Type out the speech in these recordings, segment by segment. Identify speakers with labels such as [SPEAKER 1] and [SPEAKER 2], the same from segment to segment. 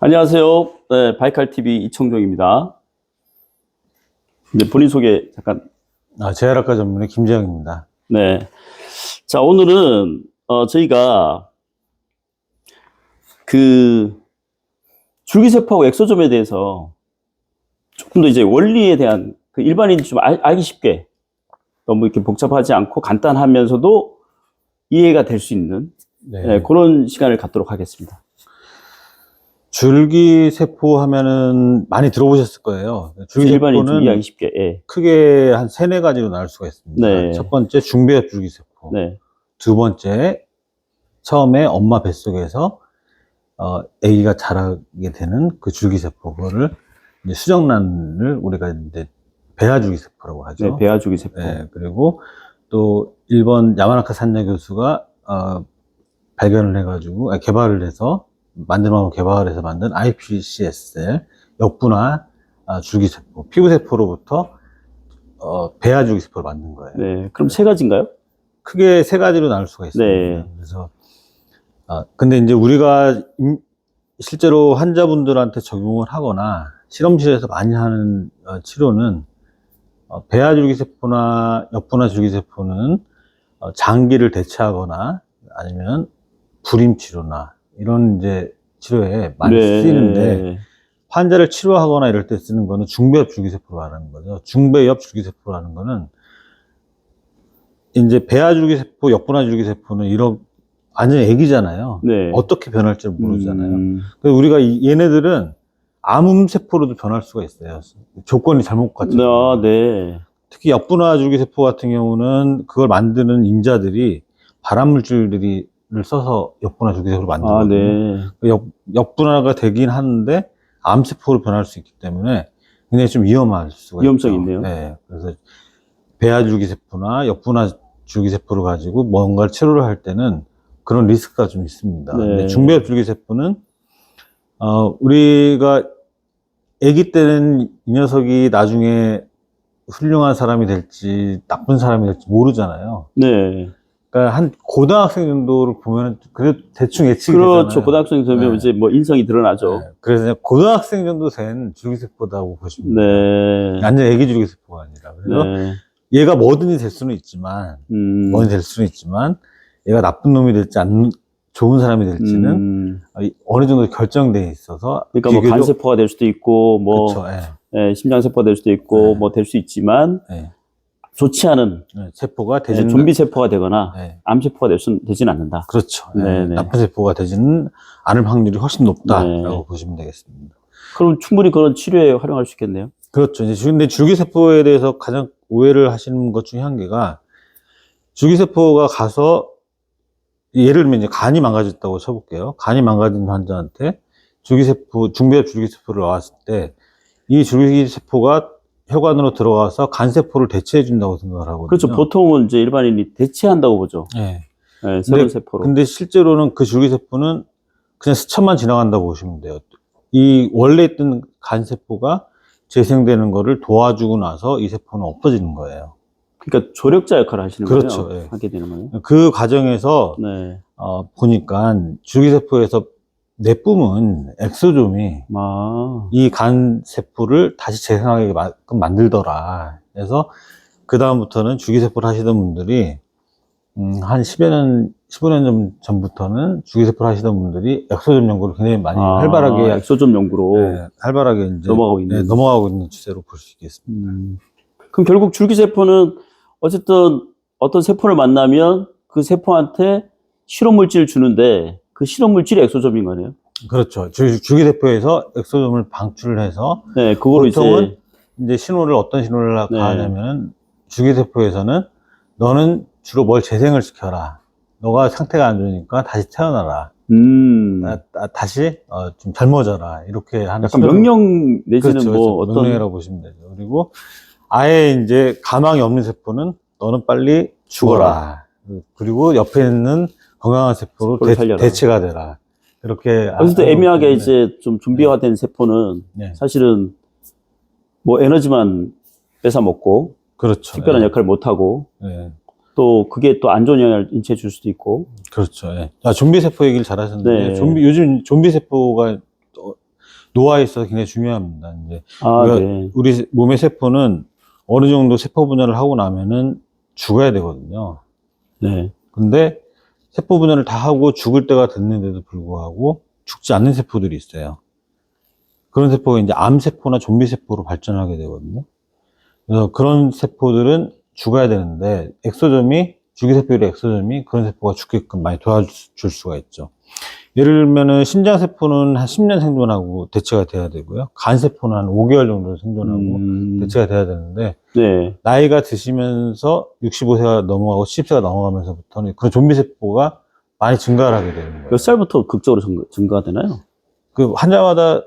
[SPEAKER 1] 안녕하세요. 네, 바이칼 TV 이청종입니다. 네, 본인 소개 잠깐.
[SPEAKER 2] 아, 재활학과 전문의 김재영입니다.
[SPEAKER 1] 네. 자, 오늘은 어, 저희가 그 줄기세포하고 엑소점에 대해서 조금 더 이제 원리에 대한 그 일반인이 좀 알, 알기 쉽게 너무 이렇게 복잡하지 않고 간단하면서도 이해가 될 수 있는
[SPEAKER 2] 네.
[SPEAKER 1] 네, 그런 시간을 갖도록 하겠습니다.
[SPEAKER 2] 줄기세포 하면은 많이 들어보셨을 거예요. 줄기세포는
[SPEAKER 1] 이해하기 쉽게. 예.
[SPEAKER 2] 크게 한 세네 가지로 나눌 수가 있습니다.
[SPEAKER 1] 네.
[SPEAKER 2] 첫 번째 중배엽 줄기세포.
[SPEAKER 1] 네.
[SPEAKER 2] 두 번째 처음에 엄마 뱃속에서 어, 아기가 자라게 되는 그 줄기세포 그거를 이제 수정란을 우리가 이제 배아줄기세포라고 하죠.
[SPEAKER 1] 네, 배아줄기세포.
[SPEAKER 2] 네, 그리고 또 일본 야마나카 산야 교수가 어, 발견을 해가지고 아니, 개발을 해서 만들어놓은 개발을 해서 만든 iPCS 역분화 아, 줄기세포 피부세포로부터 어, 배아 줄기세포를 만든 거예요.
[SPEAKER 1] 네. 그럼 세 가지인가요?
[SPEAKER 2] 크게 세 가지로 나눌 수가 있습니다.
[SPEAKER 1] 네.
[SPEAKER 2] 그래서 아 근데 이제 우리가 임- 실제로 환자분들한테 적용을 하거나 실험실에서 많이 하는 어, 치료는 어, 배아 줄기세포나 역분화 줄기세포는 어, 장기를 대체하거나 아니면 불임 치료나 이런 이제 치료에 많이
[SPEAKER 1] 네.
[SPEAKER 2] 쓰이는데 환자를 치료하거나 이럴 때 쓰는 거는 중배엽 줄기세포로 말하는 거죠. 중배엽 줄기세포라는 거는 이제 배아 줄기세포, 역분화 줄기세포는 이런 완전 애기잖아요.
[SPEAKER 1] 네.
[SPEAKER 2] 어떻게 변할지 모르잖아요.
[SPEAKER 1] 음,
[SPEAKER 2] 그래서 우리가 이- 얘네들은 암세포로도 변할 수가 있어요. 조건이 잘못 갖춰.
[SPEAKER 1] 아, 네.
[SPEAKER 2] 특히 역분화 줄기세포 같은 경우는 그걸 만드는 인자들이 발암물질들이 를 써서 역분화
[SPEAKER 1] 아,
[SPEAKER 2] 만들거든요.
[SPEAKER 1] 네.
[SPEAKER 2] 그 역, 역분화가 되긴 하는데 암세포로 변할 수 있기 때문에 굉장히 좀 위험할 수가
[SPEAKER 1] 위험성이
[SPEAKER 2] 있죠.
[SPEAKER 1] 있네요.
[SPEAKER 2] 네. 그래서 배아 줄기세포나 역분화 줄기세포를 가지고 뭔가를 치료를 할 때는 그런 리스크가 좀 있습니다.
[SPEAKER 1] 네.
[SPEAKER 2] 근데 중배엽 줄기세포는 어, 우리가 아기 때는 이 녀석이 나중에 훌륭한 사람이 될지 나쁜 사람이 될지 모르잖아요.
[SPEAKER 1] 네.
[SPEAKER 2] 그러니까 한 고등학생 정도를 보면 그래도 대충 예측이
[SPEAKER 1] 그렇죠.
[SPEAKER 2] 되잖아요.
[SPEAKER 1] 고등학생 되면
[SPEAKER 2] 네.
[SPEAKER 1] 이제 뭐 인성이 드러나죠.
[SPEAKER 2] 네, 그래서 그냥 고등학생 정도 된 줄기세포다고 보시면.
[SPEAKER 1] 네.
[SPEAKER 2] 완전 애기 줄기세포가 아니라. 그래서
[SPEAKER 1] 네.
[SPEAKER 2] 얘가 뭐든지 될 수는 있지만,
[SPEAKER 1] 음.
[SPEAKER 2] 뭐든지 될 수는 있지만, 얘가 나쁜 놈이 될지 안 좋은 사람이 될지는
[SPEAKER 1] 음.
[SPEAKER 2] 어느 정도 결정돼 있어서.
[SPEAKER 1] 그러니까 뭐
[SPEAKER 2] 비교적-
[SPEAKER 1] 간세포가 될 수도 있고, 뭐,
[SPEAKER 2] 그쵸, 예,
[SPEAKER 1] 예, 심장세포가 될 수도 있고,
[SPEAKER 2] 네.
[SPEAKER 1] 뭐될 수 있지만,
[SPEAKER 2] 예,
[SPEAKER 1] 좋지 않은
[SPEAKER 2] 예, 세포가
[SPEAKER 1] 예,
[SPEAKER 2] 되지는.
[SPEAKER 1] 좀비 세포가 되거나,
[SPEAKER 2] 예,
[SPEAKER 1] 암세포가 될 수, 되진 않는다.
[SPEAKER 2] 그렇죠. 예,
[SPEAKER 1] 네네.
[SPEAKER 2] 나쁜 세포가 되지는 않을 확률이 훨씬 높다라고
[SPEAKER 1] 네.
[SPEAKER 2] 보시면 되겠습니다.
[SPEAKER 1] 그럼 충분히 그런 치료에 활용할 수 있겠네요.
[SPEAKER 2] 그렇죠. 이제 줄- 근데 줄기세포에 대해서 가장 오해를 하시는 것 중에 한 개가 줄기세포가 가서 예를 들면 이제 간이 망가졌다고 쳐볼게요. 간이 망가진 환자한테 줄기세포, 중배엽 줄기세포를 놨을 때 이 줄기세포가 혈관으로 들어가서 간세포를 대체해 준다고 생각을 하거든요.
[SPEAKER 1] 그렇죠. 보통은 이제 일반인이 대체한다고 보죠.
[SPEAKER 2] 네.
[SPEAKER 1] 예, 새로운 세포로.
[SPEAKER 2] 근데 실제로는 그 줄기세포는 그냥 스쳐만 지나간다고 보시면 돼요. 이 원래 있던 간세포가 재생되는 거를 도와주고 나서 이 세포는 없어지는 거예요.
[SPEAKER 1] 그러니까 조력자 역할을 하시는
[SPEAKER 2] 그렇죠,
[SPEAKER 1] 거예요.
[SPEAKER 2] 예.
[SPEAKER 1] 하게 되는 거예요.
[SPEAKER 2] 그 과정에서
[SPEAKER 1] 네.
[SPEAKER 2] 어, 보니까 줄기세포에서 내 뿜은 엑소좀이
[SPEAKER 1] 아,
[SPEAKER 2] 이 간 세포를 다시 재생하게끔 만들더라. 그래서 그 다음부터는 줄기세포를 하시던 분들이 음, 한 10여 년, 15년 전, 전부터는 줄기세포를 하시던 분들이 엑소좀 연구를 굉장히 많이
[SPEAKER 1] 아,
[SPEAKER 2] 활발하게
[SPEAKER 1] 엑소점 연구로
[SPEAKER 2] 네, 활발하게 이제
[SPEAKER 1] 넘어가고 있는.
[SPEAKER 2] 네, 넘어가고 있는 추세로 볼 수 있겠습니다.
[SPEAKER 1] 음. 그럼 결국 줄기세포는 어쨌든 어떤 세포를 만나면 그 세포한테 실험 물질을 주는데 그 실험 물질이 엑소점인 거네요.
[SPEAKER 2] 그렇죠. 줄, 줄기세포에서 엑소좀을 방출을 해서
[SPEAKER 1] 네, 그거로 이제
[SPEAKER 2] 이제 신호를 어떤 신호를
[SPEAKER 1] 네.
[SPEAKER 2] 가하냐면은 줄기세포에서는 너는 주로 뭘 재생을 시켜라. 너가 상태가 안 좋으니까 다시 태어나라.
[SPEAKER 1] 음,
[SPEAKER 2] 다, 시 어, 좀 젊어져라. 이렇게 하는
[SPEAKER 1] 약간
[SPEAKER 2] 신호를-
[SPEAKER 1] 명령 내지는
[SPEAKER 2] 그렇죠,
[SPEAKER 1] 뭐
[SPEAKER 2] 그렇죠.
[SPEAKER 1] 어떤
[SPEAKER 2] 명령이라고 보시면 되죠. 그리고 아예 이제 가망이 없는 세포는 너는 빨리 죽어라. 그리고 옆에 있는 건강한 세포로 대,
[SPEAKER 1] 살려라.
[SPEAKER 2] 대체가 되라. 이렇게
[SPEAKER 1] 어쨌든 애매하게
[SPEAKER 2] 때문에.
[SPEAKER 1] 이제 좀 준비가 된 세포는
[SPEAKER 2] 네,
[SPEAKER 1] 사실은 뭐 에너지만 뺏어 먹고
[SPEAKER 2] 그렇죠.
[SPEAKER 1] 특별한
[SPEAKER 2] 예.
[SPEAKER 1] 역할을 못 하고
[SPEAKER 2] 예.
[SPEAKER 1] 또 그게 또 안 좋은 영향을 인체에 줄 수도 있고
[SPEAKER 2] 그렇죠. 예. 아, 좀비 세포 얘기를 잘 하셨는데,
[SPEAKER 1] 네.
[SPEAKER 2] 좀비, 요즘 좀비 세포가 어, 노화에 있어서 굉장히 중요합니다. 이제
[SPEAKER 1] 아,
[SPEAKER 2] 우리가-
[SPEAKER 1] 네.
[SPEAKER 2] 우리 몸의 세포는 어느 정도 세포 분열을 하고 나면은 죽어야 되거든요.
[SPEAKER 1] 네.
[SPEAKER 2] 근데 세포 분열을 다 하고 죽을 때가 됐는데도 불구하고 죽지 않는 세포들이 있어요. 그런 세포가 이제 암세포나 좀비세포로 발전하게 되거든요. 그래서 그런 세포들은 죽어야 되는데 엑소점이 주기세포의 엑소점이 그런 세포가 죽게끔 많이 도와줄 수가 있죠. 예를 들면은 심장세포는 한 10년 생존하고 대체가 돼야 되고요. 간세포는 한 5개월 정도 생존하고
[SPEAKER 1] 음,
[SPEAKER 2] 대체가 돼야 되는데
[SPEAKER 1] 네.
[SPEAKER 2] 나이가 드시면서 65세가 넘어가고 70세가 넘어가면서부터는 그런 좀비세포가 많이 증가를 하게 되는 거예요.
[SPEAKER 1] 몇 살부터 극적으로 증가, 증가가 되나요?
[SPEAKER 2] 그 환자마다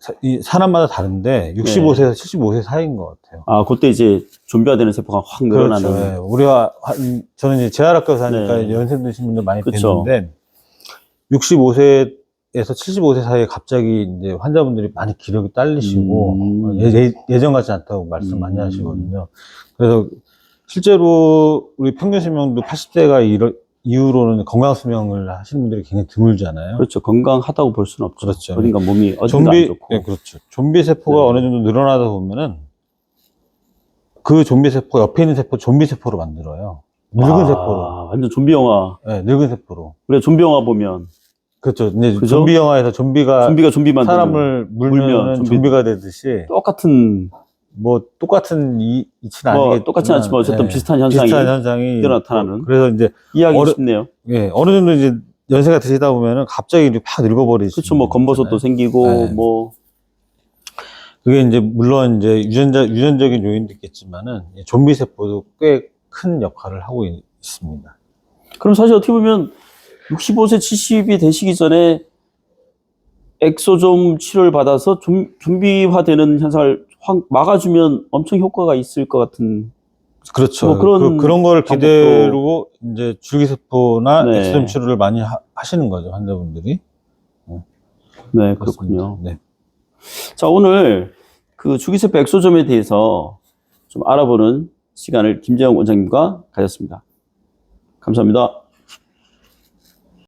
[SPEAKER 2] 사- 이 사람마다 다른데 65세에서 75세 사이인 것 같아요.
[SPEAKER 1] 아, 그때 이제 좀비화 되는 세포가 확 늘어나는.
[SPEAKER 2] 그렇죠. 예. 우리가 한- 저는 이제 재활학과에서 하니까
[SPEAKER 1] 네.
[SPEAKER 2] 연세 드신 분들 많이
[SPEAKER 1] 그쵸.
[SPEAKER 2] 뵀는데 65세에서 75세 사이에 갑자기 이제 환자분들이 많이 기력이 딸리시고
[SPEAKER 1] 음.
[SPEAKER 2] 예, 전 같지 않다고 말씀 많이
[SPEAKER 1] 음.
[SPEAKER 2] 하시거든요. 그래서 실제로 우리 평균 수명도 80세가 이후로는 건강 수명을 하시는 분들이 굉장히 드물잖아요.
[SPEAKER 1] 그렇죠. 건강하다고 볼 수는 없죠.
[SPEAKER 2] 그렇죠.
[SPEAKER 1] 그러니까 몸이 어딘가 안
[SPEAKER 2] 좀비,
[SPEAKER 1] 좋고.
[SPEAKER 2] 예, 그렇죠. 좀비 세포가
[SPEAKER 1] 네.
[SPEAKER 2] 어느 정도 늘어나다 보면은 그 좀비 세포 옆에 있는 세포 좀비 세포로 만들어요. 늙은
[SPEAKER 1] 아,
[SPEAKER 2] 세포로.
[SPEAKER 1] 완전 좀비 영화.
[SPEAKER 2] 네, 늙은 세포로.
[SPEAKER 1] 우리가 좀비 영화 보면
[SPEAKER 2] 그렇죠. 이제
[SPEAKER 1] 그죠?
[SPEAKER 2] 좀비 영화에서 좀비가
[SPEAKER 1] 좀비가 좀비 만드는
[SPEAKER 2] 사람을 물면
[SPEAKER 1] 물면 좀비-
[SPEAKER 2] 좀비가 되듯이
[SPEAKER 1] 똑같은
[SPEAKER 2] 뭐 똑같은 이, 이치는
[SPEAKER 1] 뭐
[SPEAKER 2] 아니겠지만
[SPEAKER 1] 똑같진 않지만 어쨌든
[SPEAKER 2] 네,
[SPEAKER 1] 비슷한 현상이
[SPEAKER 2] 비슷한 현상이
[SPEAKER 1] 나타나는.
[SPEAKER 2] 그래서 이제
[SPEAKER 1] 이해하기
[SPEAKER 2] 어려-
[SPEAKER 1] 쉽네요.
[SPEAKER 2] 예, 어느 정도 이제 연세가 드시다 보면은 갑자기 팍 늙어버리시.
[SPEAKER 1] 그렇죠. 뭐 검버섯도 생기고
[SPEAKER 2] 네.
[SPEAKER 1] 뭐
[SPEAKER 2] 그게 이제 물론 이제 유전자 유전적인 요인도 있겠지만은 이 좀비 세포도 꽤 큰 역할을 하고 있- 있습니다.
[SPEAKER 1] 그럼 사실 어떻게 보면 65세 70이 되시기 전에 엑소좀 치료를 받아서 좀, 좀비화되는 현상을 확 막아주면 엄청 효과가 있을 것 같은
[SPEAKER 2] 그렇죠.
[SPEAKER 1] 뭐 그런
[SPEAKER 2] 그, 런 거를
[SPEAKER 1] 방법도-
[SPEAKER 2] 기대로 이제 줄기세포나
[SPEAKER 1] 네.
[SPEAKER 2] 엑소점 치료를 많이 하, 시는 거죠 환자분들이.
[SPEAKER 1] 네
[SPEAKER 2] 그렇습니다.
[SPEAKER 1] 그렇군요.
[SPEAKER 2] 네.
[SPEAKER 1] 자 오늘 그 주기세포 엑소점에 대해서 좀 알아보는 시간을 김재영 원장님과 가졌습니다. 감사합니다.